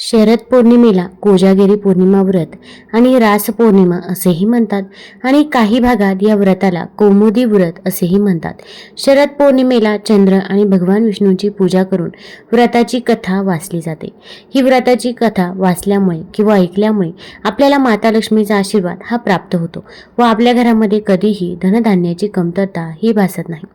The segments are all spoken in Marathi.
शरद पौर्णिमेला कोजागिरी पौर्णिमा व्रत आणि रास पौर्णिमा असेही म्हणतात आणि काही भागात या व्रताला कौमुदी व्रत असेही म्हणतात. शरद पौर्णिमेला चंद्र आणि भगवान विष्णूंची पूजा करून व्रताची कथा वाचली जाते. ही व्रताची कथा वाचल्यामुळे किंवा ऐकल्यामुळे आपल्याला माता लक्ष्मीचा आशीर्वाद हा प्राप्त होतो व आपल्या घरामध्ये कधीही धनधान्याची कमतरता ही भासत नाही.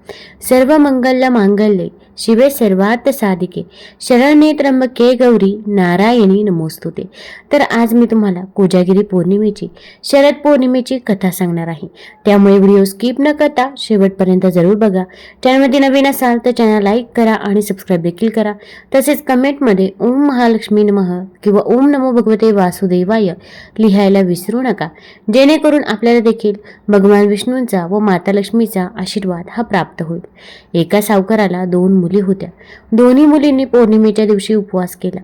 सर्व मंगल्य मांगल्ये शिवे सर्वात साधिके. शरणे त्र्यंबके गौरी नारायणी नमोस्तुते. तर आज मी तुम्हाला कोजागिरी पौर्णिमेची शरद पौर्णिमेची कथा सांगणार आहे. त्यामुळे व्हिडिओ स्किप न करता शेवटपर्यंत जरूर बघा. चॅनलमध्ये नवीन असाल तर चॅनल लाईक करा आणि सबस्क्राईब देखील करा. तसेच कमेंटमध्ये ओम महालक्ष्मी नमः किंवा ओम नमो भगवते वासुदेवाय लिहायला विसरू नका. जेणेकरून आपल्याला देखील भगवान विष्णूंचा व माता लक्ष्मीचा आशीर्वाद हा प्राप्त होईल. एका सावकाराला दोन मुली होत्या. दोन्ही मुलींनी पौर्णिमेच्या दिवशी उपवास केला.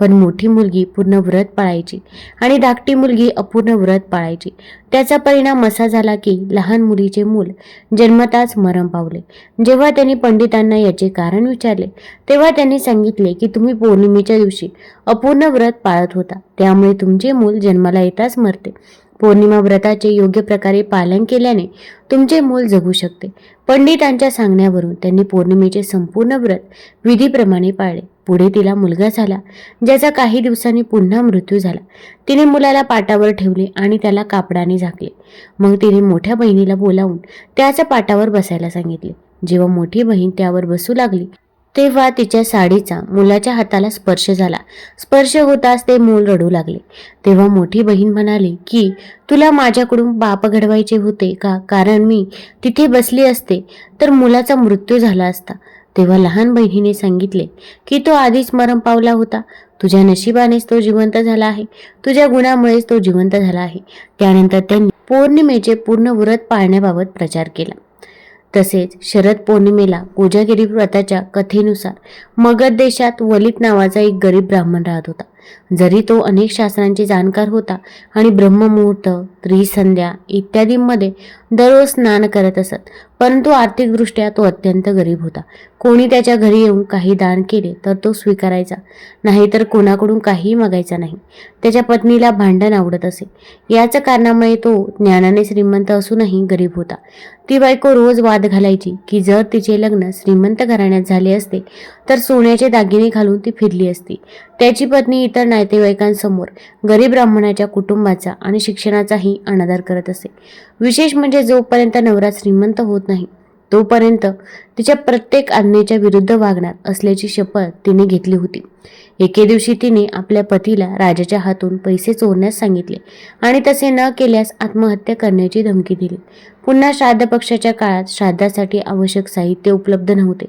पण मोठी मुलगी पूर्ण व्रत पाळायची आणि धाकटी मुलगी अपूर्ण व्रत पाळायची. त्याचा परिणाम असा झाला की लहान मुलीचे मूल जन्मताच मरण पावले. जेव्हा त्यांनी पंडितांना याचे कारण विचारले तेव्हा त्यांनी सांगितले की तुम्ही पौर्णिमेच्या दिवशी अपूर्ण व्रत पाळत होता. त्यामुळे तुमचे मूल जन्माला येताच मरते. पौर्णिमा व्रताचे योग्य प्रकारे पालन केल्याने तुमचे मूल जगू शकते. पंडितांच्या सांगण्यावरून त्यांनी पौर्णिमेचे संपूर्ण व्रत विधीप्रमाणे पाळले. पुढे तिला मुलगा झाला ज्याचा काही दिवसांनी पुन्हा मृत्यू झाला. तिने मुलाला पाटावर ठेवले आणि त्याला कापडाने झाकले. मग तिने मोठ्या बहिणीला बोलावून त्याच्या पाटावर बसायला सांगितले. जेव्हा मोठी बहीण त्यावर बसू लागली तेव्हा तिच्या साडीचा मुलाच्या हाताला स्पर्श झाला. स्पर्श होताच ते मूल रडू लागले. तेव्हा मोठी बहीण म्हणाली की तुला माझ्याकडून बाप घडवायचे होते का? कारण मी तिथे बसली असते तर मुलाचा मृत्यू झाला असता. तेव्हा लहान बहिणीने सांगितले की तो आधीच मरण पावला होता. तुझ्या नशिबानेच तो जिवंत झाला आहे. तुझ्या गुणामुळेच तो जिवंत झाला आहे. त्यानंतर त्यांनी पौर्णिमेचे पूर्ण व्रत पाळण्याबाबत प्रचार केला. तसेच शरद पौर्णिमेला कोजागिरी व्रताच्या कथेनुसार मगध देशात वलित नावाचा एक गरीब ब्राह्मण राहत होता. जरी तो अनेक शास्त्रांचे जाणकार होता आणि ब्रह्ममुहूर्त त्रिसंध्या इत्यादींमध्ये दररोज स्नान करत असत परंतु आर्थिकदृष्ट्या तो अत्यंत गरीब होता. कोणी त्याच्या घरी येऊन काही दान केले तर तो स्वीकारायचा नाहीतर कोणाकडून काहीही मागायचा नाही. त्याच्या पत्नीला भांडण आवडत असे. याच कारणामुळे तो ज्ञानाने श्रीमंत असूनही गरीब होता. ती बायको रोज वाद घालायची की जर तिचे लग्न श्रीमंत घराण्यात झाले असते तर सोन्याचे दागिने घालून ती फिरली असती. त्याची पत्नी इतर नातेवाईकांसमोर गरीब ब्राह्मणाच्या कुटुंबाचा आणि शिक्षणाचाही अनादर करत असे. विशेष म्हणजे जोपर्यंत नवरा श्रीमंत होत नाही तोपर्यंत तिच्या प्रत्येक आज्ञेच्या विरुद्ध वागणार असल्याची शपथ तिने घेतली होती. एके दिवशी तिने आपल्या पतीला राजाच्या हातून पैसे चोरण्यास सांगितले आणि तसे न केल्यास आत्महत्या करण्याची धमकी दिली. पुन्हा श्राद्ध पक्षाच्या काळात श्राद्धासाठी आवश्यक साहित्य उपलब्ध नव्हते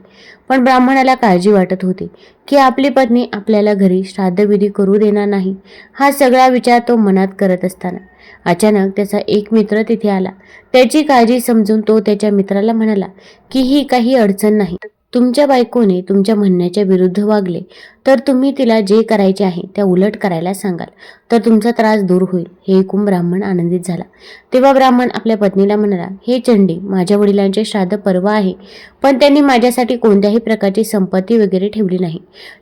पण ब्राह्मणाला काळजी वाटत होती की आपली पत्नी आपल्याला घरी श्राद्धविधी करू देणार नाही हा सगळा विचार तो मनात करत असताना अचानक त्याचा एक मित्र तिथे आला. त्याची काळजी समजून तो त्याच्या मित्राला म्हणाला की ही काही अडचण नाही. तुमच्या बायकोने तुमच्या म्हणण्याच्या विरुद्ध वागले. तर तुम्ही तिला जे करायचे आहे त्या उलट करायला सांगाल. तर तुमचा त्रास दूर होईल. हे ऐकून ब्राह्मण आनंदित झाला. तेव्हा ब्राह्मण आपल्या पत्नीला म्हणाला हे चंडी माझ्या वडिलांचे श्राद्ध पर्व आहे पण त्यांनी माझ्यासाठी कोणत्याही प्रकारची संपत्ती वगैरे ठेवली नाही.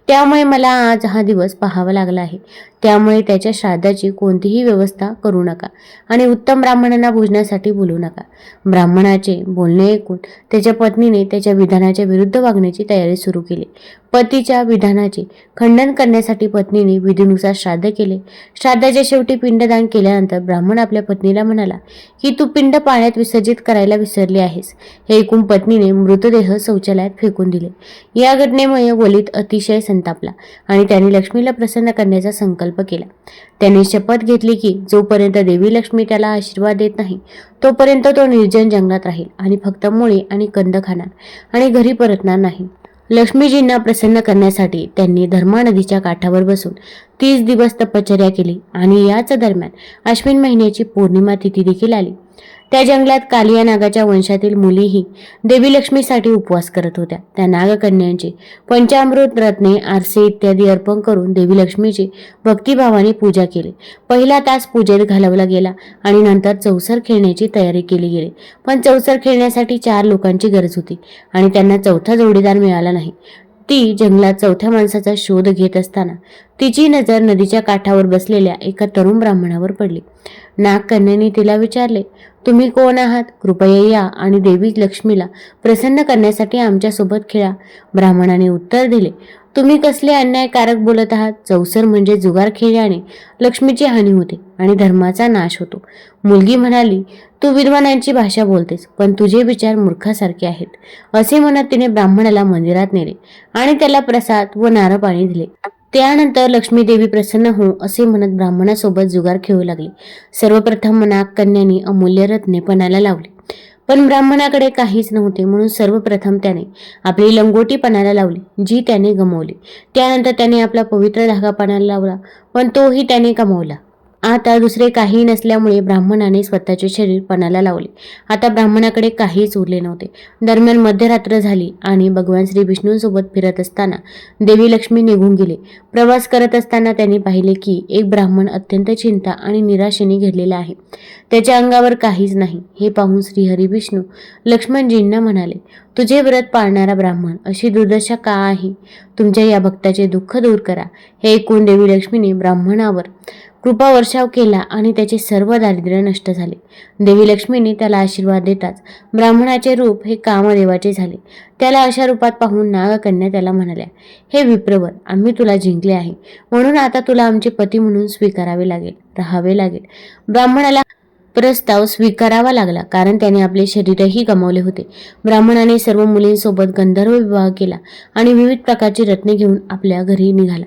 त्यामुळे मला आज हा दिवस पाहावा लागला आहे. त्यामुळे त्याच्या श्राद्धाची कोणतीही व्यवस्था करू नका आणि उत्तम ब्राह्मणांना भोजनासाठी बोलू नका. ब्राह्मणाचे बोलणे ऐकून त्याच्या पत्नीने त्याच्या विधानाच्या विरुद्ध वागण्याची तयारी सुरू केली. पतीच्या विधानाची खंडन करण्यासाठी पत्नीने विधीनुसार श्राद्ध केले. श्राद्धाच्या शेवटी पिंडदान केल्यानंतर ब्राह्मण आपल्या पत्नीला म्हणाला की तू पिंड पाण्यात विसर्जित करायला विसरली आहेस. हे ऐकून पत्नीने मृतदेह शौचालयात फेकून दिले. या घटनेमुळे वलित अतिशय संतापला आणि त्याने लक्ष्मीला प्रसन्न करण्याचा संकल्प केला. त्याने शपथ घेतली की जोपर्यंत देवी लक्ष्मी त्याला आशीर्वाद देत नाही तोपर्यंत तो निर्जन जंगलात राहील आणि फक्त मुळे आणि कंद खाणार आणि घरी परतणार नाही. लक्ष्मीजींना प्रसन्न करण्यासाठी त्यांनी धर्मा नदीच्या काठावर बसून तीस दिवस तपश्चर्या केली. आणि याच दरम्यान अश्विन महिन्याची पौर्णिमा तिथी देखील आली. त्या जंगलात कालिया नागाच्या वंशातील मुलीही देवी लक्ष्मीसाठी उपवास करत होत्या. त्या नागकन्यांची पंचामृत रत्ने आरसे इत्यादी अर्पण करून देवी लक्ष्मीची भक्तिभावाने पूजा केली. पहिला तास पूजेत घालवला गेला आणि नंतर चौसर खेळण्याची तयारी केली गेली. पण चौसर खेळण्यासाठी चार लोकांची गरज होती आणि त्यांना चौथा जोडीदार मिळाला नाही. ती जंगलात चौथ्या माणसाचा शोध घेत असताना तिची नजर नदीच्या काठावर बसलेल्या एका तरुण ब्राह्मणावर पडली. नागकन्याने तिला विचारले तुम्ही कोण आहात? कृपया या आणि देवी लक्ष्मीला प्रसन्न करण्यासाठी आमच्यासोबत खेळा. ब्राह्मणाने उत्तर दिले तुम्ही कसले अन्यायकारक बोलत आहात? चौसर म्हणजे जुगार खेळल्याने लक्ष्मीची हानी होते आणि धर्माचा नाश होतो. मुलगी म्हणाली तू विद्वानांची भाषा बोलतेस पण तुझे विचार मूर्खासारखे आहेत. असे म्हणत तिने ब्राह्मणाला मंदिरात नेले आणि त्याला प्रसाद व नारपाणी दिले. त्यानंतर लक्ष्मीदेवी प्रसन्न हो असे म्हणत ब्राह्मणासोबत जुगार खेळू लागली. सर्वप्रथम नागकन्याने अमूल्य रत्ने पणाला लावली. पण ब्राह्मणाकडे काहीच नव्हते म्हणून सर्वप्रथम त्याने आपली लंगोटी पणाला लावली जी त्याने गमावली. त्यानंतर त्याने आपला पवित्र धागा पणाला लावला पण तोही त्याने गमावला. आता दुसरे काही नसल्यामुळे ब्राह्मणाने स्वतःचे शरीर पणाला लावले. आता ब्राह्मणाकडे काहीच उरले नव्हते. दरम्यान मध्यरात्र झाली आणि भगवान श्री विष्णूंसोबत फिरत असताना देवी लक्ष्मी निघून गेले. प्रवास करत असताना त्यांनी पाहिले की एक ब्राह्मण अत्यंत चिंता आणि निराशेने घेरलेला आहे. त्याच्या अंगावर काहीच नाही. हे पाहून श्रीहरी विष्णू लक्ष्मणजींना म्हणाले तुझे व्रत पाळणारा ब्राह्मण अशी दुर्दशा का आहे? तुमच्या या भक्ताचे दुःख दूर करा. हे ऐकून देवी लक्ष्मीने ब्राह्मणावर कृपा वर्षाव केला आणि त्याचे सर्व दारिद्र्य नष्ट झाले. देवी लक्ष्मीने त्याला आशीर्वाद देताच ब्राह्मणाचे रूप हे कामदेवाचे झाले. त्याला अशा रूपात पाहून नागकन्या त्याला म्हणाल्या हे विप्रवर आम्ही तुला जिंकले आहे. म्हणून आता तुला आमचे पती म्हणून स्वीकारावे लागेल राहावे लागेल. ब्राह्मणाला प्रस्ताव स्वीकारावा लागला कारण त्याने आपले शरीरही गमावले होते. ब्राह्मणाने सर्व मुलींसोबत गंधर्व विवाह केला आणि विविध प्रकारची रत्ने घेऊन आपल्या घरी निघाला.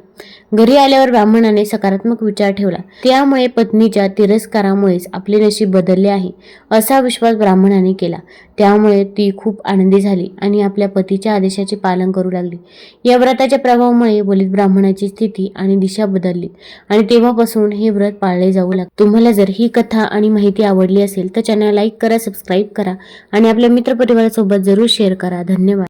घरी आल्यावर ब्राह्मणाने सकारात्मक विचार ठेवला. त्यामुळे पत्नीच्या तिरस्कारामुळेच आपले नशीब बदलले आहे असा विश्वास ब्राह्मणाने केला. त्यामुळे ती खूप आनंदी झाली आणि आपल्या पतीच्या आदेशाचे पालन करू लागली. या व्रताच्या प्रभावामुळे वलित ब्राह्मणाची स्थिती आणि दिशा बदलली आणि तेव्हापासून हे व्रत पाळले जाऊ लागले. तुम्हाला जर ही कथा आणि माहिती आवडली असेल तर चॅनल लाईक करा सबस्क्राईब करा आणि आपल्या मित्रपरिवारासोबत जरूर शेअर करा. धन्यवाद.